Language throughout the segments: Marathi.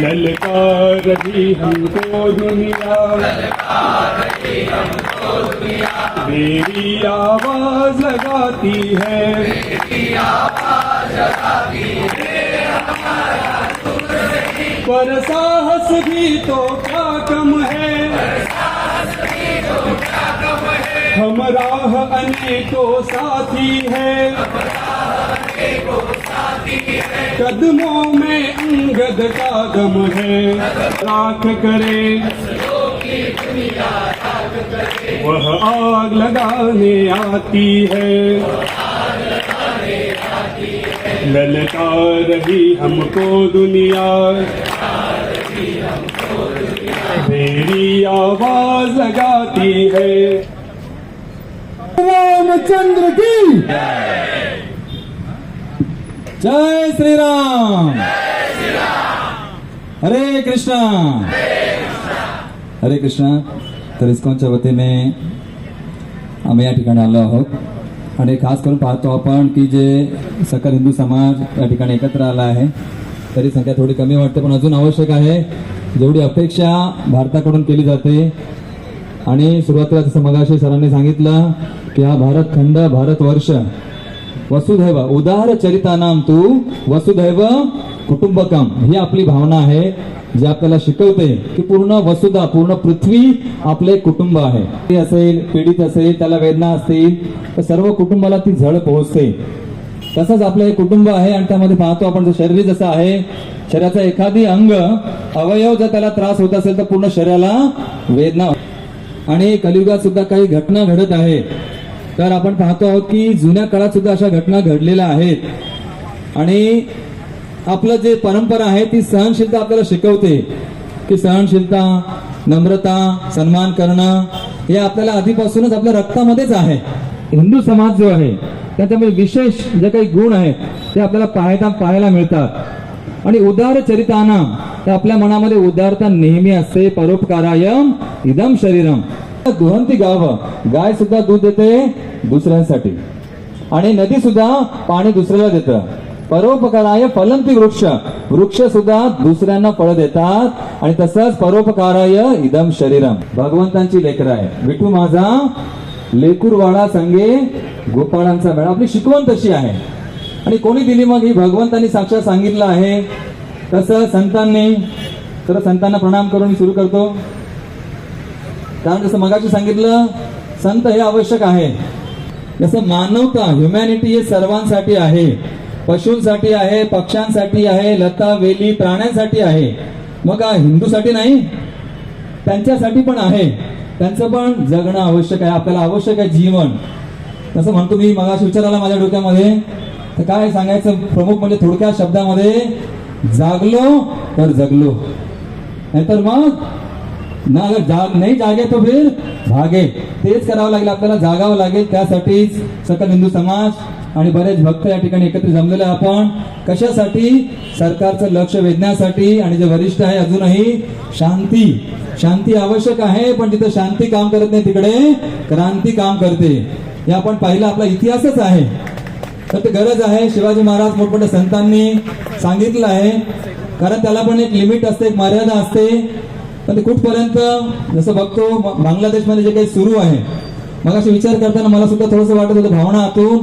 ललकार रही हमको दुनिया मेरी आवाज़ लगाती है? पर साहस भी तो क्या कम है? हम राह अनेकों साथी है। कदमों में अंगद का दम है राख करे वह आग लगाने आती है ललकार रही हमको दुनिया मेरी आवाज लगाती है रामचंद्र की जय श्री राम हरे कृष्णा। हरे कृष्णा तर इस्कॉनच्या वतीने आम्ही या ठिकाणी आलो आहोत. आणि खास करून पाहतो आपण की जे सकल हिंदू समाज या ठिकाणी एकत्र आला आहे तरी संख्या थोडी कमी वाटते पण अजून आवश्यक आहे. जेवढी अपेक्षा भारताकडून केली जाते आणि सुरुवातीला जसं मगाशी सरांनी सांगितलं की हा भारत खंड भारत वर्ष वसुधैव उदार चरितानाम तू वसुधैव कुटुंबकम. ही आपली भावना आहे जी आपल्याला शिकवते की पूर्ण वसुधा पूर्ण पृथ्वी आपले कुटुंब आहे. असेल पीडित असेल त्याला वेदना असतील तर सर्व कुटुंबाला ती झळ पोहोचते. तसंच आपलं हे कुटुंब आहे आणि त्यामध्ये पाहतो आपण जर शरीर जसं आहे शरीराचा एखादी अंग अवयव जर त्याला त्रास होत असेल तर पूर्ण शरीराला वेदना आणि कलियुगात सुद्धा काही घटना घडत आहे. तर आपण पाहतो आहोत की जुन्या काळात सुद्धा अशा घटना घडलेल्या आहेत. आणि आपलं जे परंपरा आहे ती सहनशीलता आपल्याला शिकवते. की सहनशीलता नम्रता सन्मान करणं हे आपल्याला आधीपासूनच आपल्या रक्तामध्येच आहे. हिंदू समाज जो आहे त्याच्यामध्ये विशेष जे काही गुण आहेत ते आपल्याला पाहायला पाहायला मिळतात. आणि उदार चरिताना तर आपल्या मनामध्ये उदारता नेहमी असते. परोपकारायम इदम शरीरम दुहंती गाव. गाय सुद्धा दूध देते. दुसऱ्यांसाठी. आणि नदी सुद्धा पाणी दुसऱ्याला देतं. परोपकाराय फलंती वृक्ष. वृक्ष सुद्धा दुसऱ्यांना फळ देतात. आणि तसंच परोपकाराय इदम शरीरम भगवंतांची लेकर आहे विठू माझा लेकूरवाडा संगे गोपाळांचा मेळा. आपली शिकवण तशी आहे. आणि कोणी दिली मग? ही भगवंतांनी साक्षात सांगितलं आहे. तसं संतांनी तर संतांना प्रणाम करून सुरू करतो. कारण जसं मगाशी सांगितलं संत हे आवश्यक आहे. जसं मानवता ह्युमॅनिटी हे सर्वांसाठी आहे. पशूंसाठी आहे पक्ष्यांसाठी आहे लता वेली प्राण्यांसाठी आहे. मग हिंदूसाठी नाही? त्यांच्यासाठी पण आहे. त्यांचं पण जगणं आवश्यक आहे. आपल्याला आवश्यक आहे जीवन. तसं म्हणतो मी मगाशी विचाराला माझ्या डोक्यामध्ये. तर काय सांगायचं प्रमुख म्हणजे थोडक्या शब्दामध्ये जागलो तर जगलो. नाहीतर मग ना अगर जाग नाही जागे तो फिर भागे. तेच करावं लागेल आपल्याला जागावं लागेल. त्यासाठीच सकल हिंदू समाज आणि बरेच भक्त या ठिकाणी एकत्र जमलेले आहे आपण. कशासाठी? सरकारचं लक्ष वेधण्यासाठी. आणि जे वरिष्ठ आहे अजूनही शांती. शांती आवश्यक आहे पण जिथं शांती काम करत नाही तिकडे क्रांती काम करते. हे आपण पाहिलं आपला इतिहासच आहे. तर ते गरज आहे. शिवाजी महाराज मोठमोठ्या संतांनी सांगितलं आहे. कारण त्याला पण एक लिमिट असते एक मर्यादा असते. पण ते कुठपर्यंत? जसं बघतो बांगलादेशमध्ये जे काही सुरू आहे मग असे विचार करताना मला सुद्धा थोडंसं वाटत होतं भावना आतून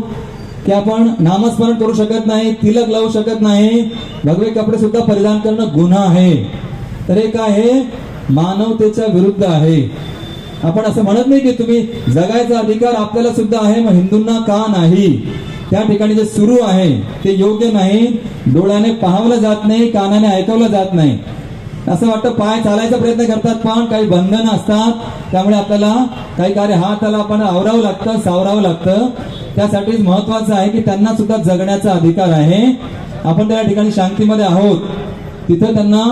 की आपण नामस्मरण करू शकत नाही तिलक लावू शकत नाही भगवे कपडे सुद्धा परिधान करणं गुन्हा आहे. तर हे काय आहे मानवतेच्या विरुद्ध आहे. आपण असं म्हणत नाही की तुम्ही जगायचा अधिकार आपल्याला सुद्धा आहे मग हिंदूंना का नाही? त्या ठिकाणी जे सुरू आहे ते योग्य नाही. डोळ्याने पाहावलं जात नाही कानाने ऐकवलं जात नाही. असं वाटतं पाय चालायचा प्रयत्न करतात पण काही बंधनं असतात. त्यामुळे आपल्याला काही कार्य हाताला आपण आवरावं लागतं सावरावं लागतं. त्यासाठीच महत्वाचं आहे की त्यांना सुद्धा जगण्याचा अधिकार आहे. आपण त्या ठिकाणी शांतीमध्ये आहोत. तिथं त्यांना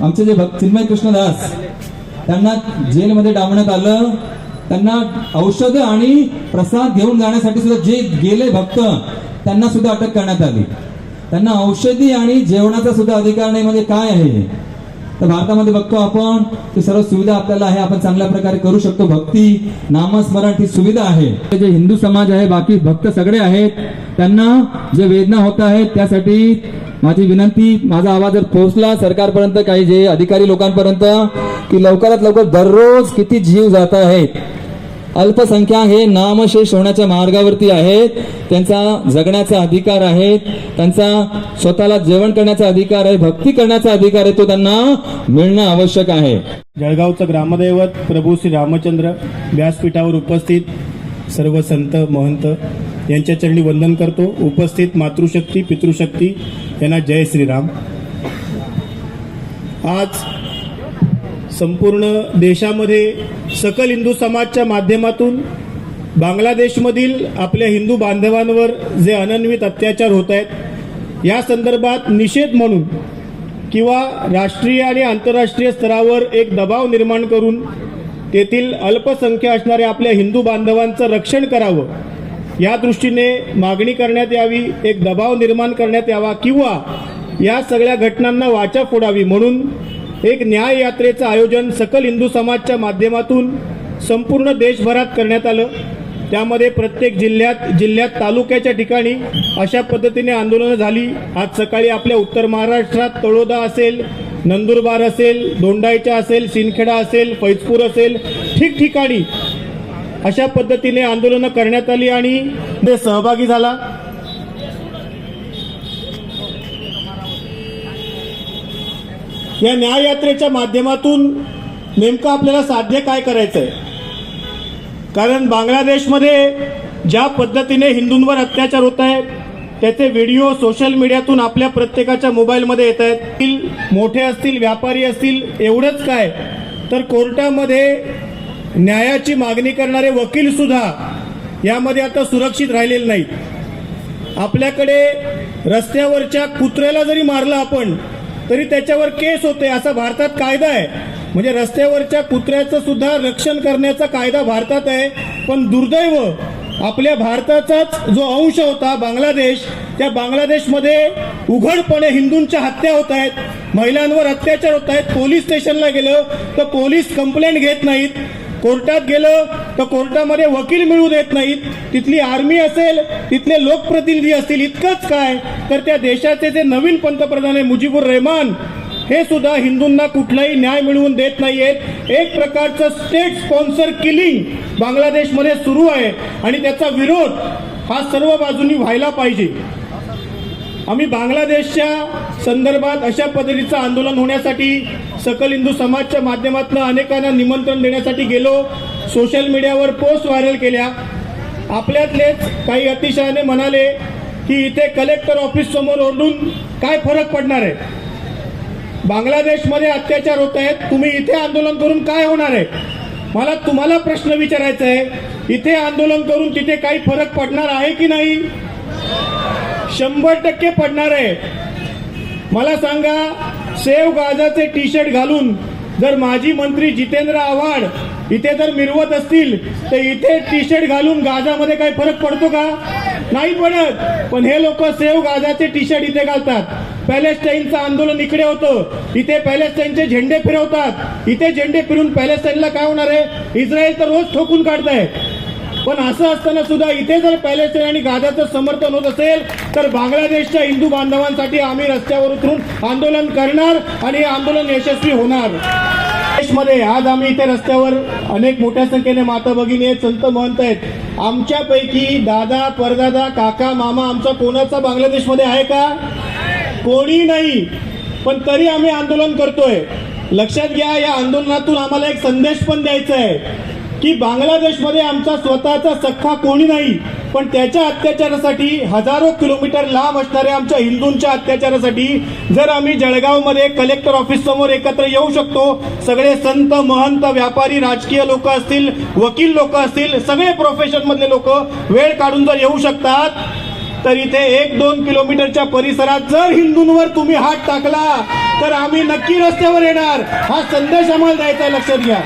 आमचे जे भक्त चिन्मय कृष्णदास त्यांना जेलमध्ये डांबण्यात आलं. त्यांना औषध आणि प्रसाद घेऊन जाण्यासाठी सुद्धा जे गेले भक्त त्यांना सुद्धा अटक करण्यात आली. त्यांना औषधी आणि जेवणाचा सुद्धा अधिकार नाही. म्हणजे काय आहे तर भारतामध्ये बघतो आपण सर्व सुविधा आपल्याला आहे आपण चांगल्या प्रकारे करू शकतो. भक्ती नामस्मरण ही सुविधा आहे. जे हिंदू समाज आहे बाकी भक्त सगळे आहेत त्यांना जे वेदना होत आहेत त्यासाठी माझी विनंती माझा आवाज जर पोहोचला सरकारपर्यंत काही जे अधिकारी लोकांपर्यंत की लवकरात लवकर दररोज किती जीव जात आहेत अल्पसंख्याक हे नामशेष होण्याच्या मार्गावरती आहेत. त्यांचा जगण्याचा अधिकार आहे. त्यांचा स्वतःला जेवण करण्याचा अधिकार आहे. भक्ती करण्याचा अधिकार आहे. तो त्यांना मिळणं आवश्यक आहे. जळगावचं ग्रामदैवत प्रभू श्री रामचंद्र व्यासपीठावर उपस्थित सर्व संत महंत यांच्या चरणी वंदन करतो. उपस्थित मातृशक्ती पितृशक्ती यांना जय श्रीराम. आज संपूर्ण देशामध्ये सकल हिंदू समाजच्या माध्यमातून बांगलादेशमधील आपल्या हिंदू बांधवांवर जे अनन्वित अत्याचार होत आहेत या संदर्भात निषेध म्हणून किंवा राष्ट्रीय आणि आंतरराष्ट्रीय स्तरावर एक दबाव निर्माण करून तेथील अल्पसंख्य असणाऱ्या आपल्या हिंदू बांधवांचं रक्षण करावं या दृष्टीने मागणी करण्यात यावी एक दबाव निर्माण करण्यात यावा किंवा या सगळ्या घटनांना वाचा फोडावी म्हणून एक न्याय यात्रेचं आयोजन सकल हिंदू समाजच्या माध्यमातून संपूर्ण देशभरात करण्यात आलं. त्यामध्ये प्रत्येक जिल्ह्यात जिल्ह्यात तालुक्याच्या ठिकाणी अशा पद्धतीने आंदोलनं झाली. आज सकाळी आपल्या उत्तर महाराष्ट्रात तळोदा असेल नंदुरबार असेल दोंडाईचा असेल सिनखेडा असेल फैजपूर असेल ठिकठिकाणी अशा पद्धतीने आंदोलनं करण्यात आली आणि ते सहभागी झाला. या न्याय यात्रेच्या माध्यमातून नेमकं आपल्याला साध्य काय करायचं आहे कारण बांगलादेशमध्ये ज्या पद्धतीने हिंदूंवर अत्याचार होत आहेत त्याचे व्हिडिओ सोशल मीडियातून आपल्या प्रत्येकाच्या मोबाईलमध्ये येत आहेत. मोठे असतील व्यापारी असतील एवढंच काय. तर कोर्टामध्ये न्यायाची मागणी करणारे वकील सुद्धा यामध्ये आता सुरक्षित राहिलेले नाहीत. आपल्याकडे रस्त्यावरच्या कुत्र्याला जरी मारलं आपण तरी त्याच्यावर केस होते असा भारतात कायदा आहे. म्हणजे रस्त्यावरच्या कुत्र्याचं सुद्धा रक्षण करण्याचा कायदा भारतात आहे. पण दुर्दैव आपल्या भारताचाच जो अंश होता बांगलादेश त्या बांगलादेशमध्ये उघडपणे हिंदूंच्या हत्या होत आहेत. महिलांवर अत्याचार होत आहेत. पोलीस स्टेशनला गेलं तर पोलीस कंप्लेंट घेत नाहीत. कोर्टात गेलं तर कोर्टामध्ये वकील मिळू देत नाहीत. तिथली आर्मी असेल तिथले लोकप्रतिनिधी असतील इतकंच काय? तर त्या देशाचे जे नवीन पंतप्रधान आहे मुजीबुर रहमान हे सुद्धा हिंदूंना कुठलाही न्याय मिळवून देत नाहीयेत. एक प्रकारचं स्टेट स्पॉन्सर किलिंग बांगलादेशमध्ये सुरू आहे. आणि त्याचा विरोध हा सर्व बाजूंनी व्हायला पाहिजे. आम्ही बांगलादेशच्या संदर्भात अशा पद्धतीचं आंदोलन होण्यासाठी सकल हिंदू समाजच्या माध्यमातून अनेकांना निमंत्रण देण्यासाठी गेलो. सोशल मीडियावर पोस्ट व्हायरल केल्या. आपल्यातलेच काही अतिशयाने म्हणाले की इथे कलेक्टर ऑफिस समोर ओरडून काय फरक पडणार आहे? बांगलादेशमध्ये अत्याचार होत आहेत. तुम्ही इथे आंदोलन करून काय होणार आहे? मला तुम्हाला प्रश्न विचारायचा आहे. इथे आंदोलन करून तिथे काही फरक पडणार आहे की नाही? शंभर टक्के पडणार आहे. मला सांगा सेव गाजाचे टी शर्ट घालून जर माजी मंत्री जितेंद्र आव्हाड इथे जर मिरवत असतील तर इथे टी शर्ट घालून गाजामध्ये काही फरक पडतो का? नाही पडत. पण हे लोक सेव गाजाचे टी शर्ट इथे घालतात. पॅलेस्टाईनचं आंदोलन इकडे होतं. इथे पॅलेस्टाईनचे झेंडे फिरवतात. इथे झेंडे फिरून पॅलेस्टाईनला काय होणार आहे? इस्रायल तर रोज ठोकून काढताय. पण असं असताना सुद्धा इथे जर पॅलेस्टाईन आणि गाजाचं समर्थन होत असेल तर बांगलादेशच्या हिंदू बांधवांसाठी आम्ही रस्त्यावर उतरून आंदोलन करणार आणि हे आंदोलन यशस्वी होणार. देशमध्ये आज आम्ही इथे रस्त्यावर अनेक मोठ्या संख्येने माता भगिनी आहेत संत महंत आहेत. आमच्यापैकी दादा परदादा काका मामा आमचा कोणाचा बांगलादेशमध्ये आहे का? कोणी नाही. पण तरी आम्ही आंदोलन करतोय. लक्षात घ्या या आंदोलनातून आम्हाला एक संदेश पण द्यायचा आहे. की बांगलादेशमध्ये आमचा स्वतःचा सख्खा कोणी नाही पण त्याच्या अत्याचारासाठी हजारो किलोमीटर लांब असणाऱ्या आमच्या हिंदूंच्या अत्याचारासाठी जर आम्ही जळगावमध्ये कलेक्टर ऑफिस समोर एकत्र येऊ शकतो सगळे संत महंत व्यापारी राजकीय लोक असतील वकील लोक असतील सगळे प्रोफेशन मधले लोक वेळ काढून जर येऊ शकतात तर इथे एक दोन किलोमीटरच्या परिसरात जर हिंदूंवर तुम्ही हात टाकला तर आम्ही नक्की रस्त्यावर येणार. हा संदेश आम्हाला द्यायचा लक्षात घ्या.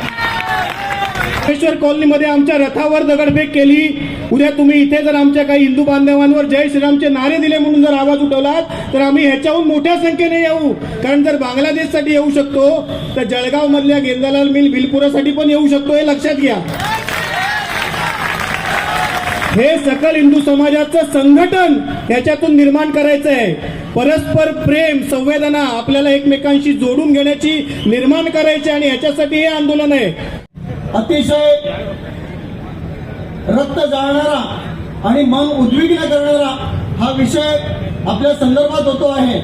रामेश्वर कॉलनीमध्ये आमच्या रथावर दगडफेक केली. उद्या तुम्ही इथे जर आमच्या काही हिंदू बांधवांवर जय श्रीरामचे नारे दिले म्हणून जर आवाज उठवलात तर आम्ही ह्याच्याहून मोठ्या संख्येने येऊ. कारण जर बांगलादेशसाठी येऊ शकतो तर जळगाव मधल्या गेंदालाल मिल भिलपुरासाठी पण येऊ शकतो हे लक्षात घ्या. हे सकल हिंदू समाजाचं संघटन याच्यातून निर्माण करायचं आहे परस्पर प्रेम संवेदना आपल्याला एकमेकांशी जोडून घेण्याची निर्माण करायची आणि ह्याच्यासाठी हे आंदोलन आहे. अतिशय रक्त जाळणारा आणि मन उद्विग्न करणारा हा विषय आपल्या संदर्भात होतो आहे.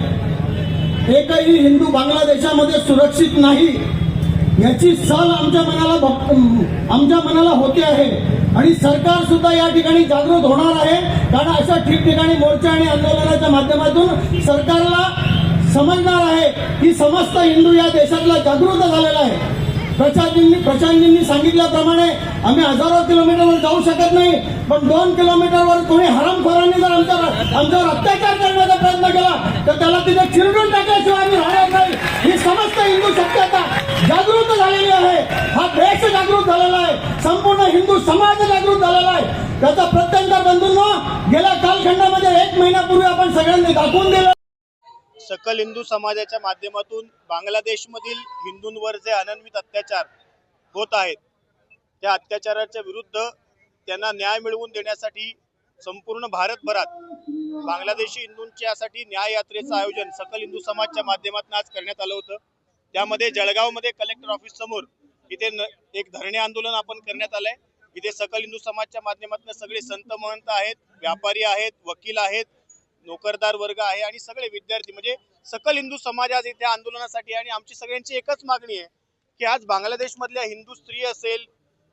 एकही हिंदू बांगलादेशामध्ये सुरक्षित नाही याची सल आमच्या मनाला आमच्या मनाला होते आहे. आणि सरकार सुद्धा या ठिकाणी जागृत होणार आहे. कारण अशा ठिकठिकाणी मोर्चा आणि आंदोलनाच्या माध्यमातून सरकारला समजणार आहे की समस्त हिंदू या देशातला जागृत झालेला आहे. प्रचारजींनी प्रशांतजींनी सांगितल्याप्रमाणे आम्ही हजारो किलोमीटरवर जाऊ शकत नाही पण दोन किलोमीटरवर कोणी हरामखोरांनी जर आमच्या आमच्यावर अत्याचार करण्याचा प्रयत्न केला तर त्याला तिथे चिरडून टाकल्याशिवाय आम्ही राहणार नाही. ही समस्त हिंदू शक्यता जागृत झालेली आहे. हा देश जागृत झालेला आहे. संपूर्ण हिंदू समाज जागृत झालेला आहे. त्याचा प्रत्यंतर बंधूंनो गेल्या कालखंडामध्ये एक महिन्यापूर्वी आपण सगळ्यांनी दाखवून दिलं सकल हिंदू समाजाच्या माध्यमातून बांगलादेशमधील हिंदूंवर जे अनन्वित अत्याचार होत आहेत त्या अत्याचाराच्या विरुद्ध त्यांना न्याय मिळवून देण्यासाठी संपूर्ण भारतभरात बांगलादेशी हिंदूंच्यासाठी न्याय यात्रेचं आयोजन सकल हिंदू समाजच्या माध्यमातून आज करण्यात आलं होतं. त्यामध्ये जळगावमध्ये कलेक्टर ऑफिस समोर इथे न- एक धरणे आंदोलन आपण करण्यात आलंय. इथे सकल हिंदू समाजच्या माध्यमातून सगळे संत महंत आहेत व्यापारी आहेत वकील आहेत नोकरदार वर्ग आहे आणि सगळे विद्यार्थी म्हणजे सकल हिंदू समाज आज इथे आंदोलनासाठी आणि आमची सगळ्यांची एकच मागणी आहे की आज बांगलादेशमधल्या हिंदू स्त्री असेल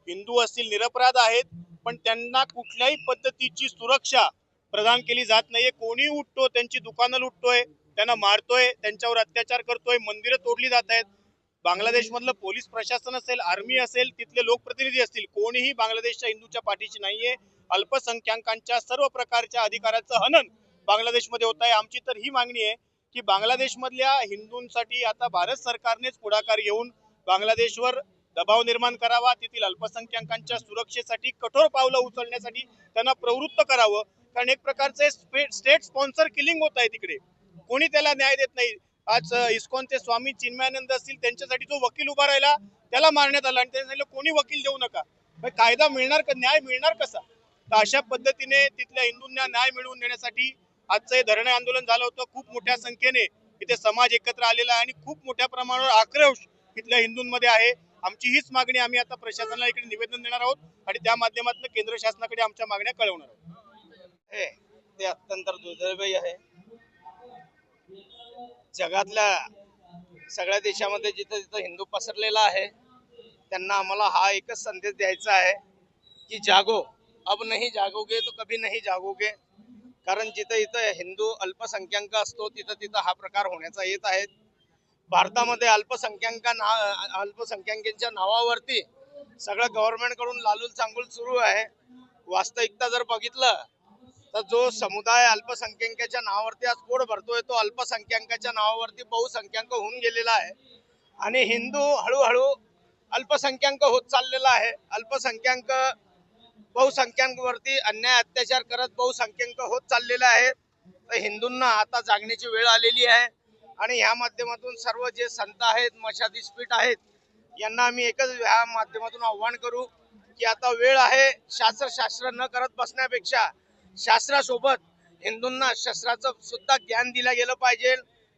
हिंदू असतील निरपराध आहेत पण त्यांना कुठल्याही पद्धतीची सुरक्षा प्रदान केली जात नाहीये. कोणी उठतो त्यांची दुकानं लुटतोय त्यांना मारतोय त्यांच्यावर अत्याचार करतोय मंदिरं तोडली जात आहेत. बांगलादेशमधलं पोलीस प्रशासन असेल आर्मी असेल तिथले लोकप्रतिनिधी असतील कोणीही बांगलादेशच्या हिंदूच्या पाठीशी नाहीये. अल्पसंख्याकांच्या सर्व प्रकारच्या अधिकाराचं हनन बांगलादेशमध्ये होत आहे. आमची तर ही मागणी आहे की बांगलादेशमधल्या हिंदूंसाठी आता भारत सरकारनेच पुढाकार घेऊन बांगलादेशवर दबाव निर्माण करावा तेथील अल्पसंख्याकांच्या सुरक्षेसाठी कठोर पावलं उचलण्यासाठी त्यांना प्रवृत्त करावं. कारण एक प्रकारचे स्टेट स्पॉन्सर किलिंग होत आहे तिकडे. कोणी त्याला न्याय देत नाही. आज इस्कॉनचे स्वामी चिन्मयानंद असतील त्यांच्यासाठी जो वकील उभा राहिला त्याला मारण्यात आला आणि त्यांनी सांगितलं कोणी वकील देऊ नका. कायदा मिळणार का न्याय मिळणार कसा? तर अशा पद्धतीने तिथल्या हिंदूंना न्याय मिळवून देण्यासाठी आजचं हे धरणे आंदोलन झालं होतं. खूप मोठ्या संख्येने इथे समाज एकत्र आलेला आहे आणि खूप मोठ्या प्रमाणावर आक्रोश इथल्या हिंदूंमध्ये आहे. आमची हीच मागणी आम्ही आता प्रशासनाला इकडे निवेदन देणार आहोत आणि त्या माध्यमातून केंद्र शासनाकडे आमच्या मागण्या कळवणार आहोत. ते अत्यंत दुर्दैवी आहे. जगातल्या सगळ्या देशामध्ये जिथं जिथं हिंदू पसरलेला आहे त्यांना आम्हाला हा एकच संदेश द्यायचा आहे की जागो. अब नाही जागोगे तो कभी नाही जागोगे. कारण जिथं इथं हिंदू अल्पसंख्याक असतो तिथं तिथं हा प्रकार होण्याचा येत आहे. भारतामध्ये अल्पसंख्याका ना अल्पसंख्याकांच्या नावावरती सगळं गव्हर्नमेंटकडून लालूल चांगूल सुरू आहे. वास्तविकता जर बघितलं तर जो समुदाय अल्पसंख्याकाच्या नावावरती आज पोट भरतोय तो अल्पसंख्याकाच्या नावावरती बहुसंख्याक होऊन गेलेला आहे. आणि हिंदू हळूहळू अल्पसंख्याक होत चाललेला आहे. अल्पसंख्याक बहुसंख्यांवरती अन्याय अत्याचार करत बहुसंख्याक होत चाललेला आहे. तर हिंदूंना आता जागण्याची वेळ आलेली आहे. आणि ह्या माध्यमातून सर्व जे संत आहेत मशाधीशपीठ आहेत यांना आम्ही एकच ह्या माध्यमातून आव्हान करू की आता वेळ आहे शास्त्र शास्त्र न करत बसण्यापेक्षा शास्त्रासोबत हिंदूंना शस्त्राचं सुद्धा ज्ञान दिलं गेलं पाहिजे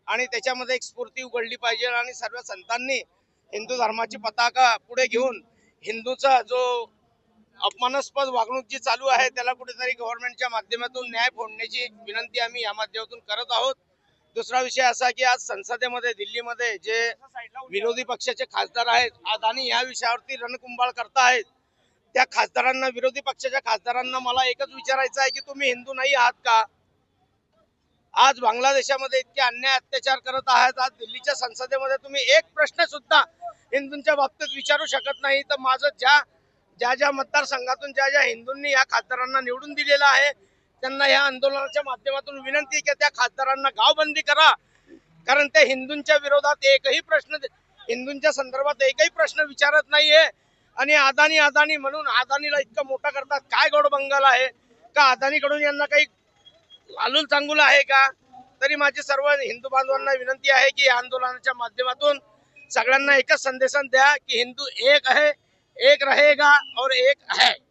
आणि त्याच्यामध्ये एक स्फूर्ती उघडली पाहिजे आणि सर्व संतांनी हिंदू धर्माची पताका पुढे घेऊन हिंदूचा जो अपमानास्पद वागणूक जी चालू आहे त्याला कुठेतरी गव्हर्नमेंटच्या माध्यमातून न्याय फोडण्याची विनंती आम्ही या माध्यमातून करत आहोत. दुसरा विषय असा की आज संसदेमध्ये दिल्लीमध्ये जे विरोधी पक्षाचे खासदार आहेत अदानी या विषयावरती रणकुंभाळ करतायत त्या खासदारांना विरोधी पक्षाच्या खासदारांना मला एकच विचारायचं आहे की तुम्ही हिंदू नाही आहात का? आज बांगलादेशामध्ये इतके अन्याय अत्याचार करत आहात आज दिल्लीच्या संसदेमध्ये तुम्ही एक प्रश्न सुद्धा हिंदूंच्या बाबतीत विचारू शकत नाही. तर माझं ज्या ज्या ज्या मतदारसंघातून ज्या ज्या हिंदूंनी या खासदारांना निवडून दिलेलं आहे त्यांना या आंदोलनाच्या माध्यमातून विनंती की त्या खासदारांना गावबंदी करा. कारण ते हिंदूंच्या विरोधात एकही प्रश्न हिंदूंच्या संदर्भात एकही प्रश्न विचारत नाहीये. आणि अदानी अदानी म्हणून अदानीला इतकं मोठं करतात काय गोडबंगाल आहे? का अदानीकडून यांना काही लालूल चांगुल आहे का? तरी माझी सर्व हिंदू बांधवांना विनंती आहे की या आंदोलनाच्या माध्यमातून सगळ्यांना एकच संदेशन द्या की हिंदू एक आहे. एक रहेगा और एक है।